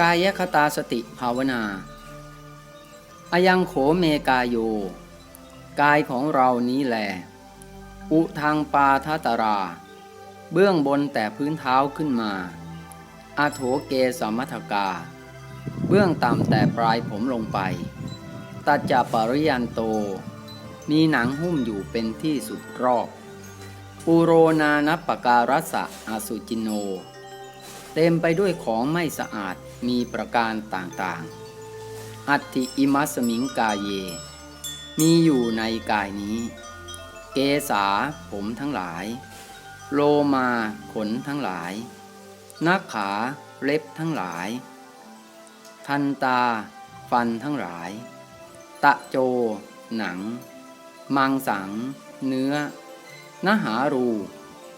กายคตาสติภาวนา อายังโขเมกายโย กายของเรานี้แหลอุทางปาทัตรา เบื้องบนแต่พื้นเท้าขึ้นมาอาโถเกสมัทกา เบื้องต่ำแต่ปลายผมลงไป ตัจจปริยันโต มีหนังหุ้มอยู่เป็นที่สุดรอบ ปูโรนานัปการัสะอสุจิโน เต็มไปด้วยของไม่สะอาดมีประการต่างๆ อัตติอิมัสมิงกาเย มีอยู่ในกายนี้ เกษาผมทั้งหลาย โลมาขนทั้งหลาย นักขาเล็บทั้งหลาย ทันตา ฟันทั้งหลาย ตะโจ หนัง มังสัง เนื้อนหารู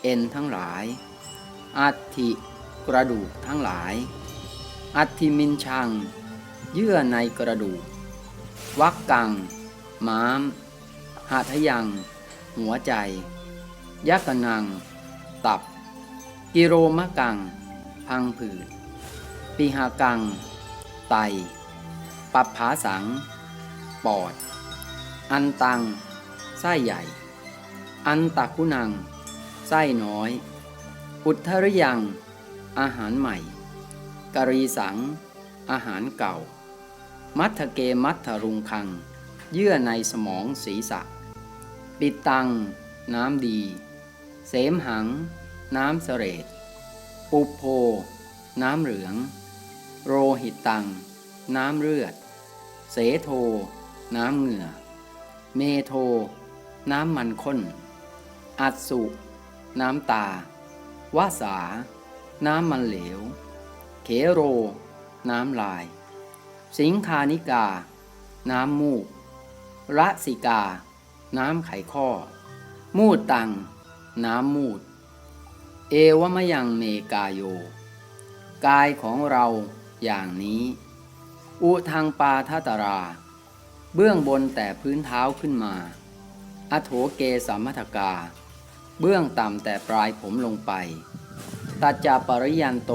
เอ็นทั้งหลายอัฐิ กระดูกทั้งหลาย อัฐิมินชัง เยื่อในกระดูก วักกัง ม้าม หาทยัง หัวใจ ยักกนัง ตับ กิโรมะกัง พังผืดปีหากัง ไต ปับผาสัง ปอด อันตัง ไส้ใหญ่ อันตักุนัง ไส้น้อยอุทธริยัง อาหารใหม่กะรีสัง อาหารเก่า มัทเกมัทรุงคัง เยื่อในสมองศีรษะ ปิดตัง น้ำดี เสมหัง น้ำเสเรดปุโพ น้ำเหลือง โรหิตตัง น้ำเลือด เสโท น้ำเหงื่อ เมโท น้ำมันข้น อัตสุ น้ำตาวาสา น้ำมันเหลว เขโร น้ำลาย สิงคานิกา น้ำมูกระสิกา น้ำไขข้อ มูดตัง น้ำมูด เอวมยังเมกายโย กายของเราอย่างนี้ อุทางปาทัตรา เบื้องบนแต่พื้นเท้าขึ้นมา อโถเกสัมมัทกา เบื้องต่ำแต่ปลายผมลงไป ตาจาปริยันโต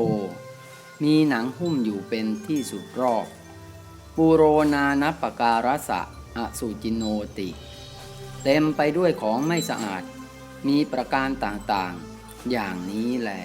มีหนังหุ้มอยู่เป็นที่สุดรอบ ปูโรนานปการสะอสุจินโนติ เต็มไปด้วยของไม่สะอาด มีประการต่างๆ อย่างนี้แหละ